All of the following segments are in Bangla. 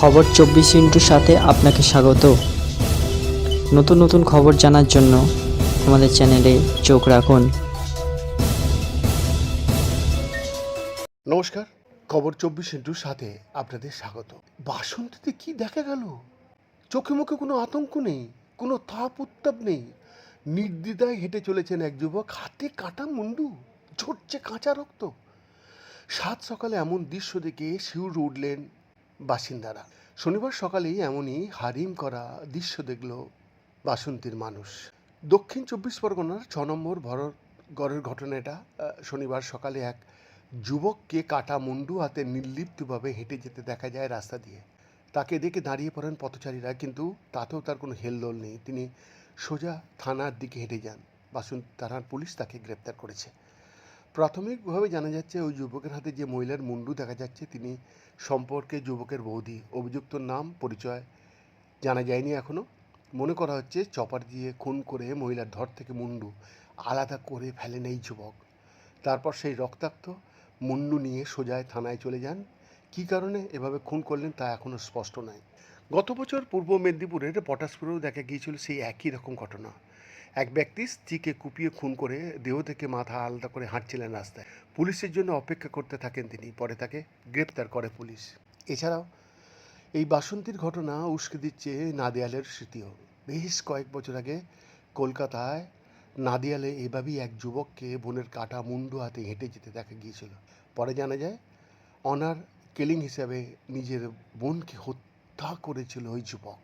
খবর চব্বিশ ইন্টুর সাথে আপনাকে স্বাগত। নতুন নতুন খবর জানার জন্য আমাদের চ্যানেলে চোখ রাখুন। নমস্কার, খবর চব্বিশ ইন্টুর সাথে আপনাদের স্বাগত। বাসন্তীতে কি দেখা গেল? চোখে মুখে কোনো আতঙ্ক নেই, কোনো তাপ উত্তাপ নেই। নির্দ্বিধায় হেঁটে চলেছেন এক যুবক, হাতে কাটা মুন্ডু, ঝরছে কাঁচা রক্ত। সাত সকালে এমন দৃশ্য দেখে শিউর উঠলেন বাসিন্দারা। শনিবার সকালেই এমনই হারিম করা দৃশ্য দেখল বাসন্তীর মানুষ। দক্ষিণ চব্বিশ পরগনার ছ নম্বর ভরগড়ের ঘটনা এটা। শনিবার সকালে এক যুবককে কাটা মুন্ডু হাতে নির্লিপ্তভাবে হেঁটে যেতে দেখা যায় রাস্তা দিয়ে। তাকে দেখে দাঁড়িয়ে পড়েন পথচারীরা, কিন্তু তাতেও তার কোনো হেলদোল নেই। তিনি সোজা থানার দিকে হেঁটে যান। বাসন থানার পুলিশ তাকে গ্রেপ্তার করেছে। প্রাথমিকভাবে জানা যাচ্ছে, ওই যুবকের হাতে যে মহিলার মুন্ডু দেখা যাচ্ছে, তিনি সম্পর্কে যুবকের বৌদি। অভিযুক্তর নাম, পরিচয় জানা যায়নি এখনও মনে করা হচ্ছে, চপার দিয়ে খুন করে মহিলার ধর থেকে মুন্ডু আলাদা করে ফেলেন এই যুবক। তারপর সেই রক্তাক্ত মুন্ডু নিয়ে সোজায় থানায় চলে যান। কী কারণে এভাবে খুন করলেন তা এখনও স্পষ্ট নয়। গত বছর পূর্ব মেদিনীপুরের পটাশপুরেও দেখা গিয়েছিল সেই একই রকম ঘটনা। এক ব্যক্তি স্ত্রীকে কুপিয়ে খুন করে দেহ থেকে মাথা আলাদা করে হাঁটছিলেন রাস্তায়। পুলিশের জন্য অপেক্ষা করতে থাকেন তিনি। পরে তাকে গ্রেপ্তার করে পুলিশ। এছাড়াও এই বাসন্তীর ঘটনা উস্কে দিচ্ছে নাদিয়ালের স্মৃতিও। বেশ কয়েক বছর আগে কলকাতায় নাদিয়ালে এভাবেই এক যুবককে বোনের কাটা মুন্ডু হাতে হেঁটে যেতে দেখা গিয়েছিল। পরে জানা যায়, অনার কিলিং হিসাবে নিজের বোনকে হত্যা করেছিল ওই যুবক।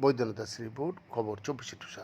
বৈদ্যনাথ দাস রিপোর্ট, খবর চব্বিশে টুসা